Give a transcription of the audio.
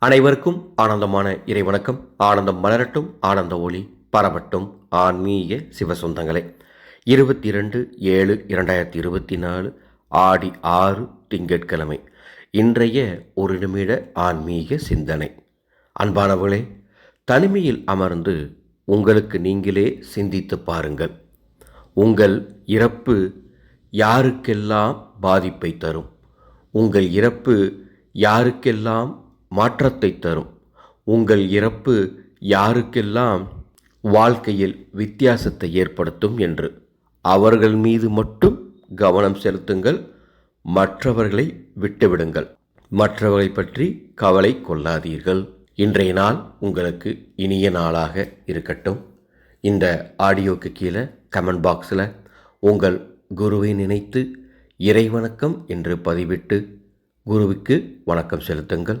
அனைவருக்கும் ஆனந்தமான இறைவணக்கம். ஆனந்தம் மலரட்டும் ஆனந்த ஒளி பரவட்டும். ஆன்மீக சிவசொந்தங்களே இருபத்தி ரெண்டு ஏழு இரண்டாயிரத்தி இருபத்தி நாலு ஆடி ஆறு திங்கட்கிழமை. இன்றைய ஒரு நிமிட ஆன்மீக சிந்தனை. அன்பானவர்களே தனிமையில் அமர்ந்து உங்களுக்கு நீங்களே சிந்தித்து பாருங்கள். உங்கள் இறப்பு யாருக்கெல்லாம் பாதிப்பை தரும்? உங்கள் இறப்பு யாருக்கெல்லாம் மாற்றத்தை தரும். உங்கள் இறப்பு யாருக்கெல்லாம் வாழ்க்கையில் வித்தியாசத்தை ஏற்படுத்தும் என்று. அவர்கள் மீது மட்டும் கவனம் செலுத்துங்கள். மற்றவர்களை விட்டுவிடுங்கள். மற்றவர்களை பற்றி கவலை கொள்ளாதீர்கள். இன்றைய நாள் உங்களுக்கு இனிய நாளாக இருக்கட்டும். இந்த ஆடியோக்கு கீழே கமெண்ட் பாக்ஸில் உங்கள் குருவை நினைத்து இறைவணக்கம் என்று பதிவிட்டு குருவுக்கு வணக்கம் செலுத்துங்கள்.